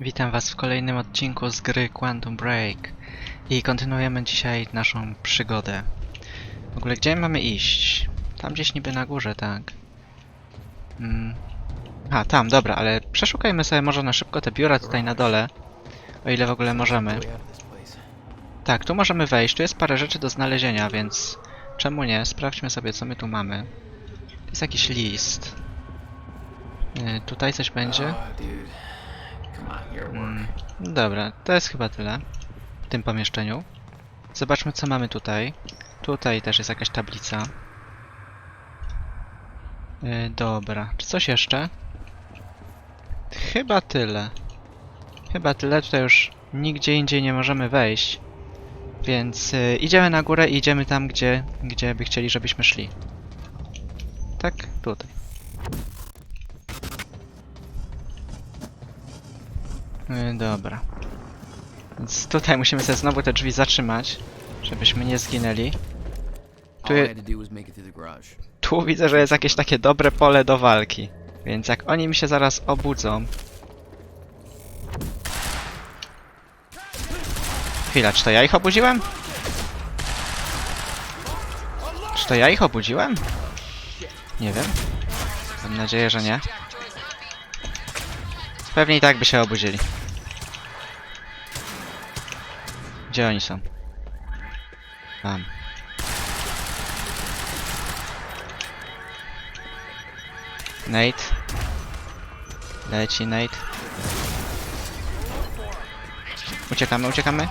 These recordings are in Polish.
Witam Was w kolejnym odcinku z gry Quantum Break i kontynuujemy dzisiaj naszą przygodę. W ogóle gdzie mamy iść? Tam gdzieś niby na górze, tak. Mm. A, tam, dobra, ale przeszukajmy sobie może na szybko te biura tutaj na dole, o ile w ogóle możemy. Tak, tu możemy wejść, tu jest parę rzeczy do znalezienia, więc czemu nie? Sprawdźmy sobie co my tu mamy. Jest jakiś list. Yy, tutaj coś będzie? Mm, dobra, to jest chyba tyle w tym pomieszczeniu. Zobaczmy co mamy tutaj. Tutaj też jest jakaś tablica. Yy, dobra, czy coś jeszcze? Chyba tyle. Chyba tyle, tutaj już nigdzie indziej nie możemy wejść. Więc yy, idziemy na górę i idziemy tam, gdzie, gdzie by chcieli, żebyśmy szli. Tak, tutaj. Yy, dobra. Więc tutaj musimy sobie znowu te drzwi zatrzymać, żebyśmy nie zginęli. Tu, je, tu widzę, że jest jakieś takie dobre pole do walki. Więc jak oni mi się zaraz obudzą... Chwila, czy to ja ich obudziłem? Czy to ja ich obudziłem? Nie wiem. Mam nadzieję, że nie. Pewnie i tak by się obudzili. Gdzie oni są? Tam. Nate. Leci Nate. Uciekamy, uciekamy.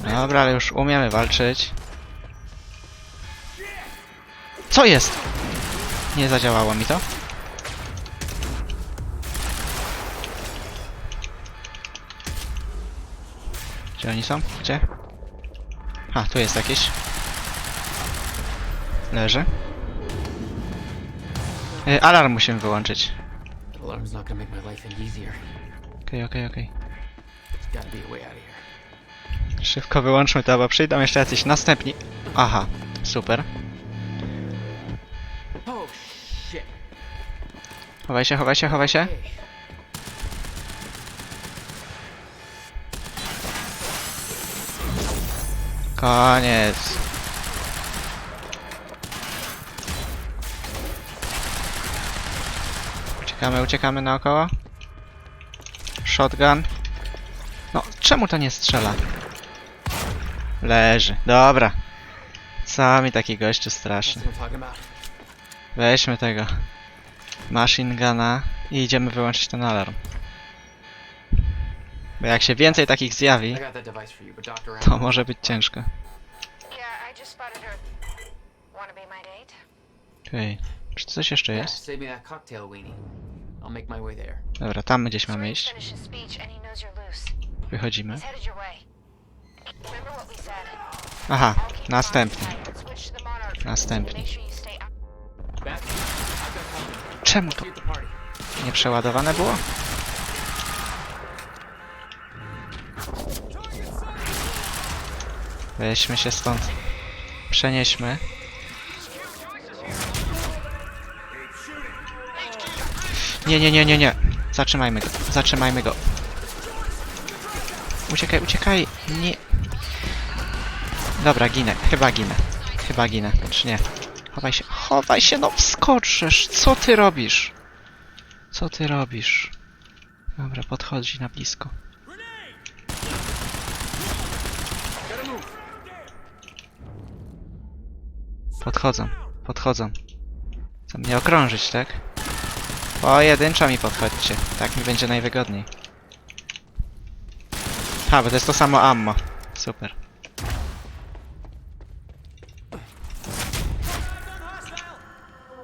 Dobra, ale już umiemy walczyć. Co jest? Nie zadziałało mi to. Gdzie oni są? Gdzie? A, tu jest jakiś. Leży. Y, alarm musimy wyłączyć. Alarm's not gonna make my life any easier. Okej, okej, okej. There's gotta be a way out of here. Szybko wyłączmy to, bo przyjdą jeszcze jacyś następni. Aha, super. Oh shit. Chowaj się, chowaj się, chowaj się. Hey. Koniec. Uciekamy, uciekamy naokoło. Shotgun. No, czemu to nie strzela? Leży. Dobra. Co mi taki gościu straszny. Weźmy tego. Machine guna i idziemy wyłączyć ten alarm. Bo jak się więcej takich zjawi, to może być ciężko. Okej. Czy coś jeszcze jest? Dobra, tam gdzieś mamy iść. finish his speech and he knows you're loose. Wychodzimy. Weźmy się stąd. Przenieśmy. Nie, nie, nie, nie, nie. Zatrzymajmy go. Zatrzymajmy go. Uciekaj, uciekaj. Nie. Dobra, ginę. Chyba ginę. Chyba ginę. Czy nie? Chowaj się. Chowaj się, no wskoczysz. Co ty robisz? Co ty robisz? Dobra, podchodzi na blisko. Podchodzą, podchodzą. Chcą mnie okrążyć, tak? Pojedynczo mi podchodźcie. Tak mi będzie najwygodniej. Ha, bo to jest to samo ammo. Super.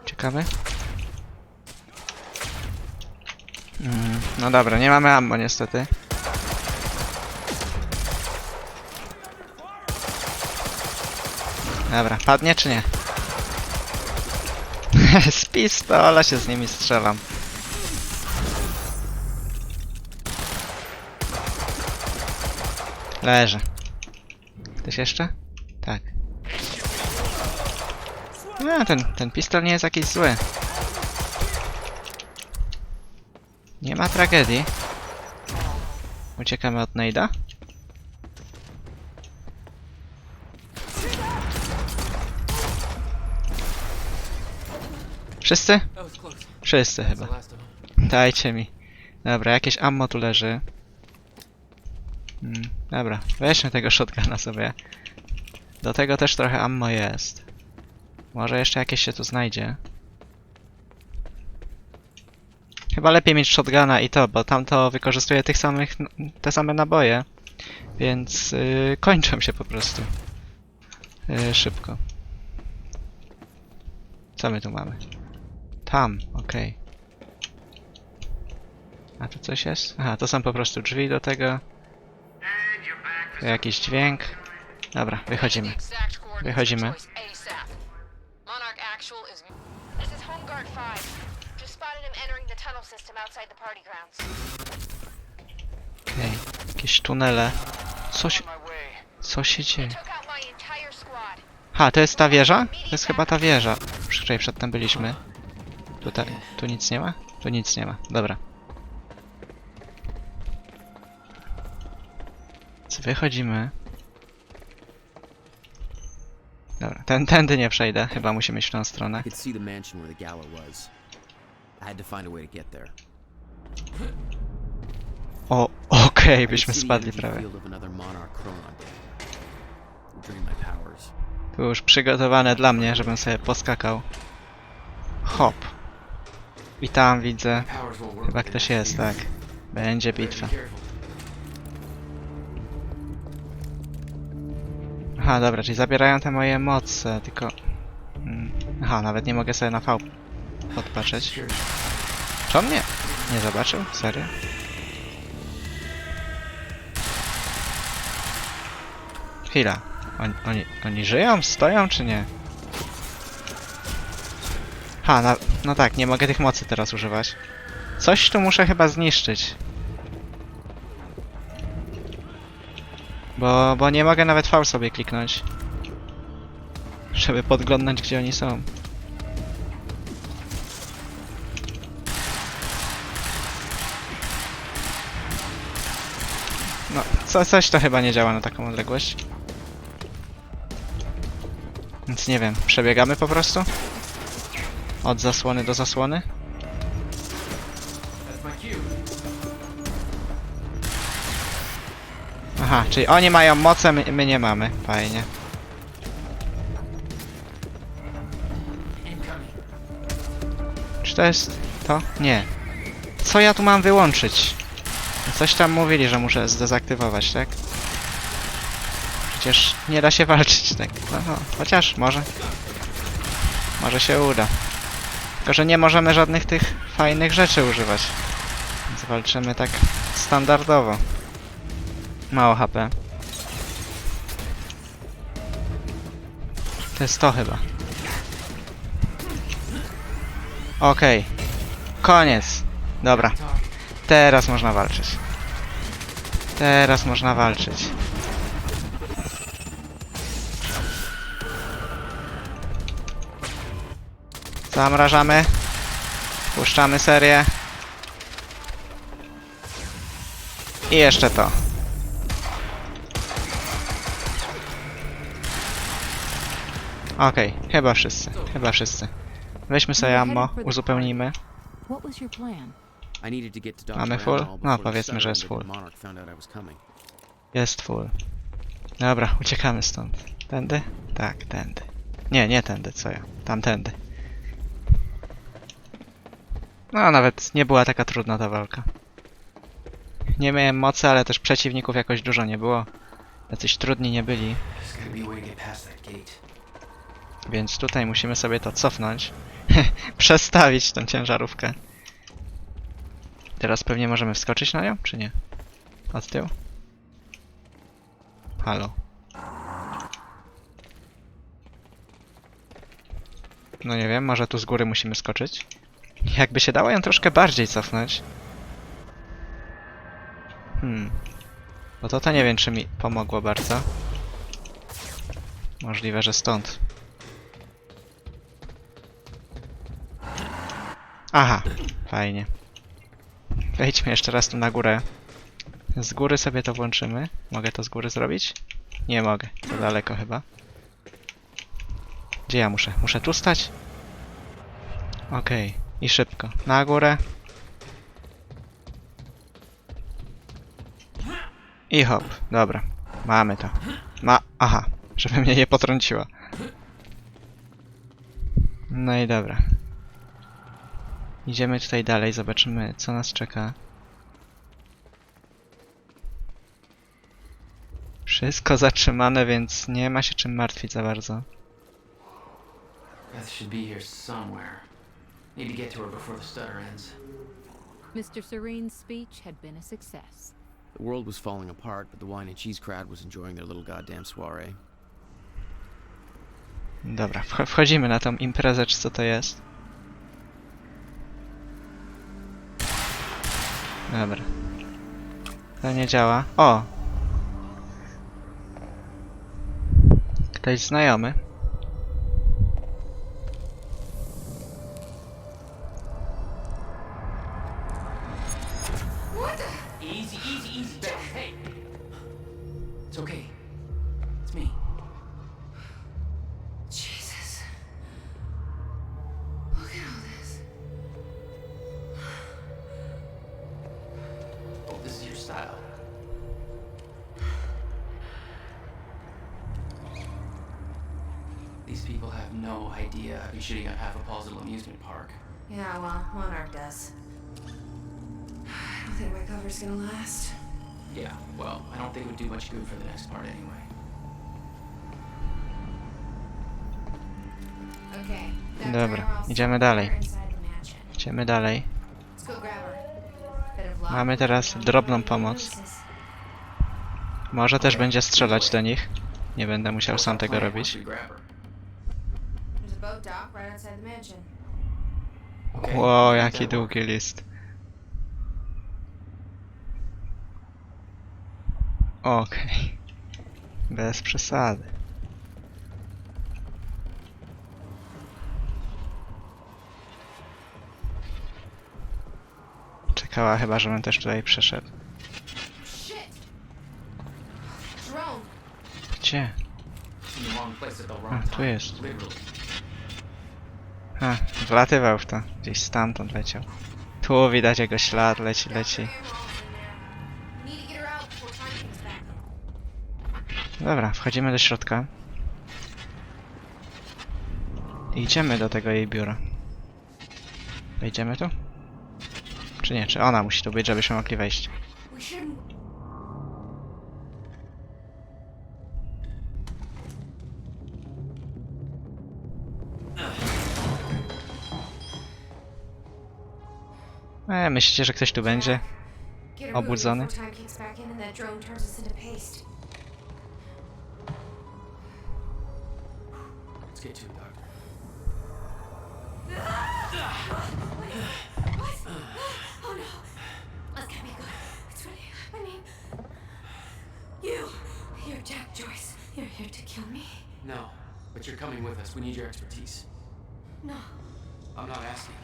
Ciekawe? Mm, no dobra, nie mamy ammo niestety. Dobra, padnie czy nie? z pistola się z nimi strzelam. Leży. Ktoś jeszcze? Tak. No, ten, ten pistol nie jest jakiś zły. Nie ma tragedii. Uciekamy od Nejda. Wszyscy? Wszyscy chyba. Dajcie mi. Dobra, jakieś ammo tu leży. Mm, dobra, weźmy tego shotguna sobie. Do tego też trochę ammo jest. Może jeszcze jakieś się tu znajdzie. Chyba lepiej mieć shotguna i to, bo tamto wykorzystuje tych samych, te same naboje. Więc yy, kończą się po prostu. Yy, szybko. Co my tu mamy? Tam, okej. A tu coś jest? Aha, to są po prostu drzwi do tego. Tu jakiś dźwięk. Dobra, wychodzimy. Wychodzimy. Monarch Actual is. This is Home Guard 5. Just spotted him entering the tunnel system outside the party grounds. Okej, jakieś tunele. Co się, co się dzieje? Ha, to jest ta wieża? To jest chyba ta wieża, przy której przedtem byliśmy. Tutaj, tu nic nie ma? Tu nic nie ma, dobra. Wychodzimy. Dobra, ten, tędy nie przejdę, chyba musimy iść w tą stronę. I could see the mansion where the gala was. I had to find a way to get there. O, okej, I could byśmy see the spadli energy prawie. field of another monarch Chronon did. It drained my powers. Tu już przygotowane dla mnie, żebym sobie poskakał. Hop. I tam widzę. Chyba ktoś jest, tak. Będzie bitwa. Aha, dobra, czyli zabierają te moje moce, tylko... Mm, Aha, nawet nie mogę sobie na V podpatrzeć. Czy on mnie nie zobaczył? Serio? Chwila. Oni, oni, oni żyją? Stoją czy nie? Ha, na, no tak, nie mogę tych mocy teraz używać. Coś tu muszę chyba zniszczyć. Bo, bo nie mogę nawet V sobie kliknąć. Żeby podglądać gdzie oni są. No, co, coś to chyba nie działa na taką odległość. Więc nie wiem, przebiegamy po prostu? Od zasłony do zasłony? Aha, czyli oni mają moce, my, my nie mamy. Fajnie. Czy to jest to? Nie. Co ja tu mam wyłączyć? Coś tam mówili, że muszę zdezaktywować, tak? Przecież nie da się walczyć, tak? No, no, chociaż może. Może się uda. Tylko, że nie możemy żadnych tych fajnych rzeczy używać. Więc walczymy tak standardowo. Mało HP. To jest to chyba. Okej. Koniec. Dobra. Teraz można walczyć. Teraz można walczyć. Zamrażamy. Puszczamy serię. I jeszcze to. Okej, chyba wszyscy. Chyba wszyscy. Weźmy sobie ammo, uzupełnijmy. Mamy full? No, powiedzmy, że jest full. Jest full. Dobra, uciekamy stąd. Tędy? Tak, tędy. Nie, nie tędy, co ja. Tamtędy. No, nawet nie była taka trudna ta walka. Nie miałem mocy, ale też przeciwników jakoś dużo nie było. Jacyś trudni nie byli, więc tutaj musimy sobie to cofnąć. Przestawić tą ciężarówkę. Teraz pewnie możemy wskoczyć na nią, czy nie? Od tyłu? Halo. No nie wiem, może tu z góry musimy skoczyć? Jakby się dało ją troszkę bardziej cofnąć. Hmm. Bo to to nie wiem, czy mi pomogło bardzo. Możliwe, że stąd. Aha, fajnie. Wejdźmy jeszcze raz tu na górę. Z góry sobie to włączymy. Mogę to z góry zrobić? Nie mogę. To daleko chyba. Gdzie ja muszę? Muszę tu stać? Okej. I szybko. Na górę. I hop. Dobra. Mamy to. Ma... Aha. Żeby mnie nie potrąciła. No i dobra. Idziemy tutaj dalej, zobaczymy co nas czeka. Wszystko zatrzymane, więc nie ma się czym martwić za bardzo. Beth should be here somewhere. Need to get to her before the stutter ends. Mr. Serene's speech had been a success. The world was falling apart, but the wine and cheese crowd was enjoying their little goddamn soiree. Dobra, wch wchodzimy na tą imprezę, czy co to jest. Dobra. To nie działa. O! Ktoś znajomy. These people have no idea I've been shooting up half a Paul's little amusement park. Yeah, well, Monarch does. I don't think my cover's gonna last. Yeah, well, I don't think it would do much good for the next part anyway. Okay. Dobra, idziemy dalej. Idziemy dalej. Let's go grab her. Bit of luck. Mamy teraz drobną pomoc. Może też będzie strzelać do nich. Nie będę musiał sam tego robić. grab her. Right outside the mansion. Okay, Wow, jaki długi list. Okej. Bez przesady. Czekała chyba, żebym też tutaj przeszedł. Gdzie? A, tu jest. Wlatywał w to. Gdzieś stamtąd leciał. Tu widać jego ślad, leci, leci. Dobra, wchodzimy do środka. I idziemy do tego jej biura. Wejdziemy tu? Czy nie? Czy ona musi tu być, żebyśmy mogli wejść? Jack Joyce. You're here to kill me? No, but you're coming with us. We need your expertise. No. I'm not asking.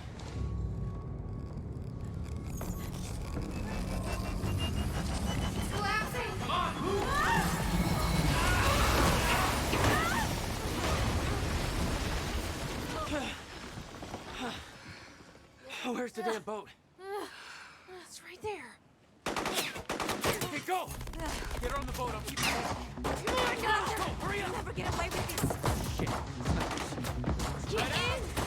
where's the damn boat? It's right there. Okay, go! Get her on the boat. I'll keep you posted. Come on, Doctor! hurry up! never get away with this. Shit. Get in!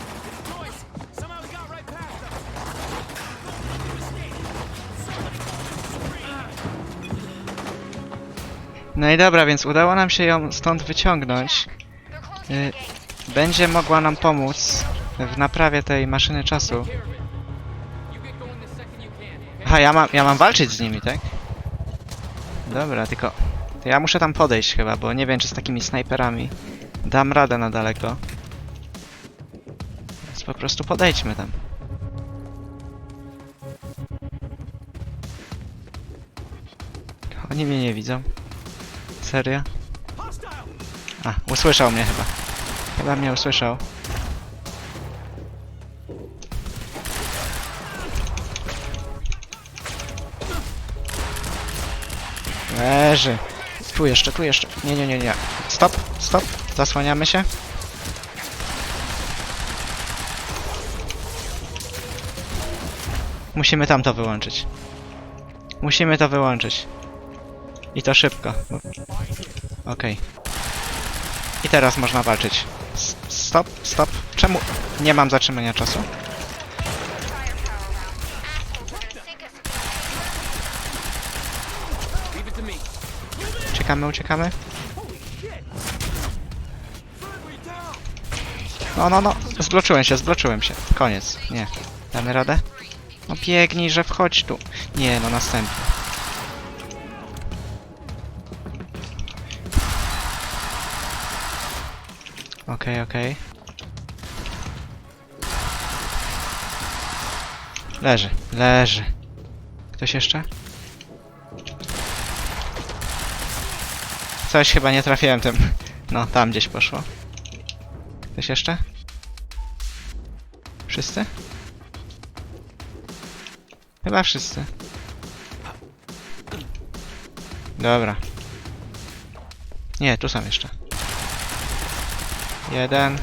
No i dobra, więc udało nam się ją stąd wyciągnąć. Y. Będzie mogła nam pomóc w naprawie tej maszyny czasu. Aha, ja mam, ja mam walczyć z nimi, tak? Dobra, tylko... To ja muszę tam podejść chyba, bo nie wiem, czy z takimi snajperami dam radę na daleko. Więc po prostu podejdźmy tam. Oni mnie nie widzą. Serio? A, usłyszał mnie chyba. Chyba mnie usłyszał. Leży. Tu jeszcze, tu jeszcze. Nie, nie, nie, nie. Stop, stop. Zasłaniamy się. Musimy tam to wyłączyć. Musimy to wyłączyć. I to szybko. Okej. I teraz można walczyć. S- Stop, stop. Czemu nie mam zatrzymania czasu? Uciekamy, uciekamy. No, no, no. Zbloczyłem się, zbloczyłem się. Koniec. Nie. Damy radę? No biegnij, że wchodź tu. Nie, no następny. Okej, okej. Leży, leży. Ktoś jeszcze? Coś chyba nie trafiłem tym. No, tam gdzieś poszło. Ktoś jeszcze? Wszyscy? Chyba wszyscy. Dobra. Nie, tu są jeszcze. Jeden.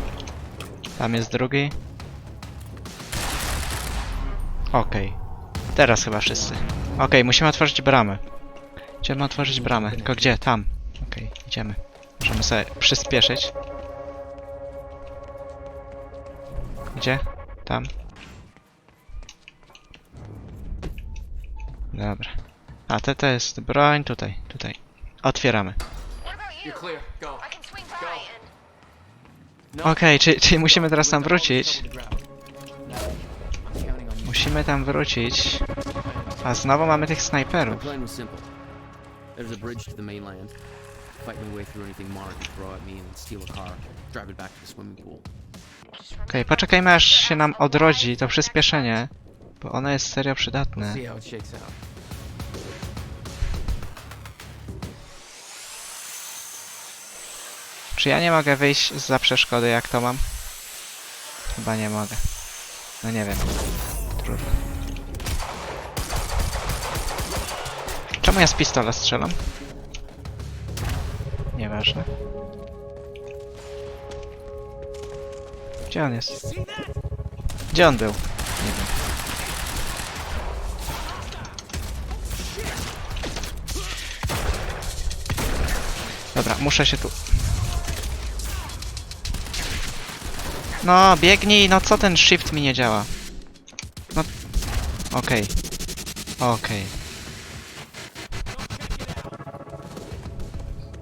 Tam jest drugi. Okej. Teraz chyba wszyscy. Okej, musimy otworzyć bramę. Idziemy otworzyć bramę. Tylko gdzie? Tam. Okej, idziemy. Możemy sobie przyspieszyć. Gdzie? Tam. Dobra. A to to jest broń tutaj, tutaj. Otwieramy. You're clear. Go. I can swing by No. Okej, czyli, czyli musimy teraz tam wrócić. Musimy tam wrócić. A znowu mamy tych My snajperów. plan was simple. There's a bridge to the mainland. Fight my way through anything throw at me and steal a car. Drive it back to the swimming pool. Okej, poczekajmy aż się nam odrodzi to przyspieszenie. Bo ono jest serio We'll przydatne. see how it shakes out. Czy ja nie mogę wyjść za przeszkody jak to mam? Chyba nie mogę. No nie wiem. Trudno. Czemu ja z pistola strzelam? Nieważne. Gdzie on jest? Gdzie on był? Nie wiem. Dobra, muszę się tu No, biegnij, no co ten shift mi nie działa? No, okej. Okej.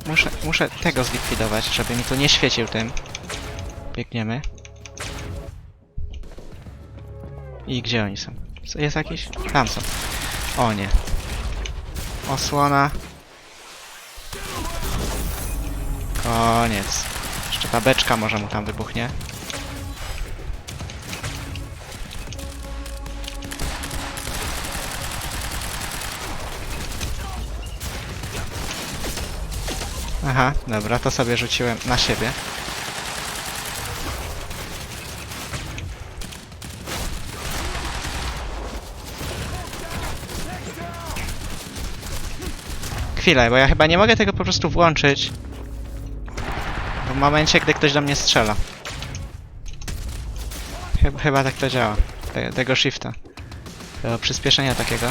Muszę, muszę tego zlikwidować, żeby mi tu nie świecił tym. Biegniemy. I gdzie oni są? Jest jakiś? Tam są. O nie. Osłona. Koniec. Jeszcze ta beczka może mu tam wybuchnie. Aha, dobra, to sobie rzuciłem na siebie. Chwilę, bo ja chyba nie mogę tego po prostu włączyć. W momencie, gdy ktoś do mnie strzela. Chyba, chyba tak to działa. Te, tego shifta. Tego przyspieszenia takiego.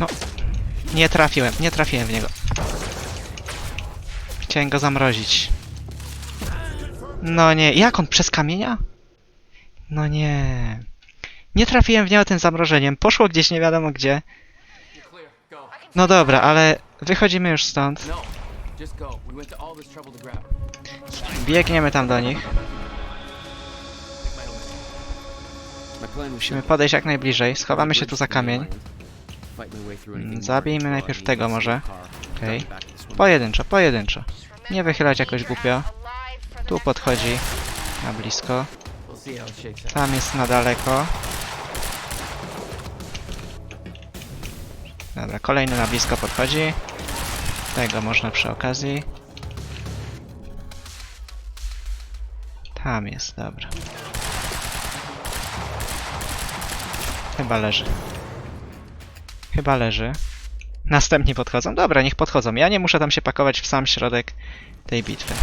No. Nie trafiłem, nie trafiłem w niego. Chciałem go zamrozić. No nie, jak on przez kamienia? No nie. Nie trafiłem w niego tym zamrożeniem. Poszło gdzieś nie wiadomo gdzie. No dobra, ale wychodzimy już stąd. No. Biegniemy tam do nich. Musimy podejść jak najbliżej. Schowamy się tu za kamień. Zabijmy Mark could najpierw tego może. Okej. swimming Pojedynczo, pojedynczo. Nie wychylać jakoś głupio. Tu podchodzi. Na blisko. Tam jest na daleko. Dobra, kolejny na blisko podchodzi. Tego można przy okazji. Tam jest, dobra. Chyba leży. Chyba leży. Następni podchodzą? Dobra, niech podchodzą. Ja nie muszę tam się pakować w sam środek tej bitwy.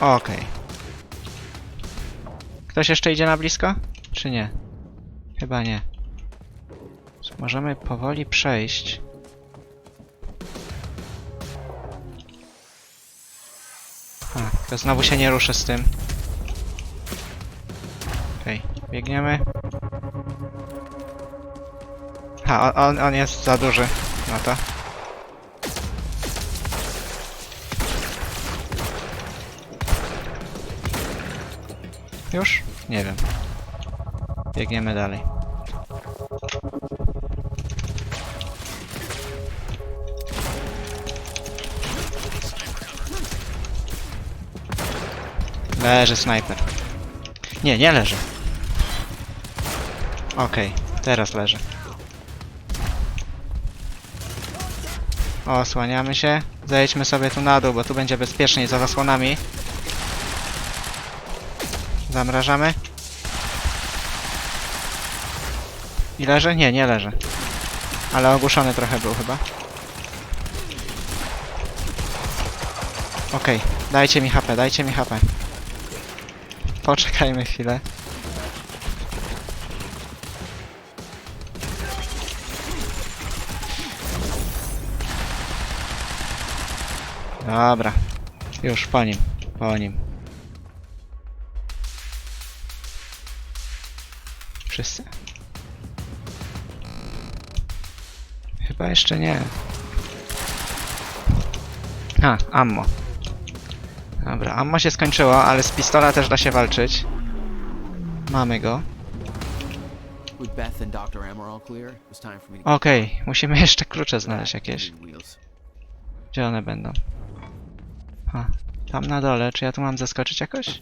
Okej. Ktoś jeszcze idzie na blisko? Czy nie? Chyba nie. Możemy powoli przejść. To znowu się nie ruszę z tym. Okej, biegniemy. Ha, on, on jest za duży na to. Już? Nie wiem. Biegniemy dalej. Leży snajper. Nie, nie leży. Okej, teraz leży. Osłaniamy się. Zejdźmy sobie tu na dół, bo tu będzie bezpieczniej za zasłonami. Zamrażamy. I leży? Nie, nie leży. Ale ogłuszony trochę był chyba. Okej, dajcie mi HP, dajcie mi HP. Poczekajmy chwilę. Dobra. Już po nim. Po nim. Wszyscy? Chyba jeszcze nie. A, ammo. Dobra, ammo się skończyło, ale z pistola też da się walczyć. Mamy go. Okej, musimy jeszcze klucze znaleźć jakieś. Gdzie one będą? Ha, tam na dole. Czy ja tu mam zaskoczyć jakoś?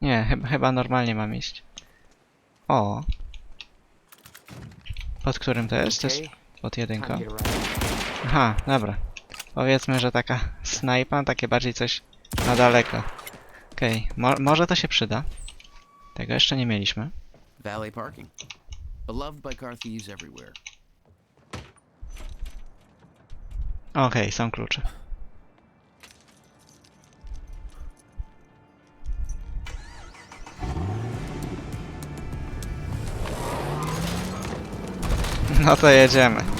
Nie, chyba, chyba normalnie mam iść. O. Pod którym to jest? To jest Okay, pod jedynką. Aha, dobra. Powiedzmy, że taka snajpa, takie bardziej coś na daleko. Okej, mo może to się przyda. Tego jeszcze nie mieliśmy. Valet parking. Beloved by car thieves everywhere. Okej, są klucze. No to jedziemy.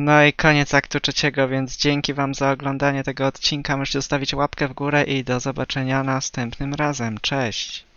No i koniec aktu trzeciego, więc dzięki wam za oglądanie tego odcinka. Możecie zostawić łapkę w górę i do zobaczenia następnym razem. Cześć!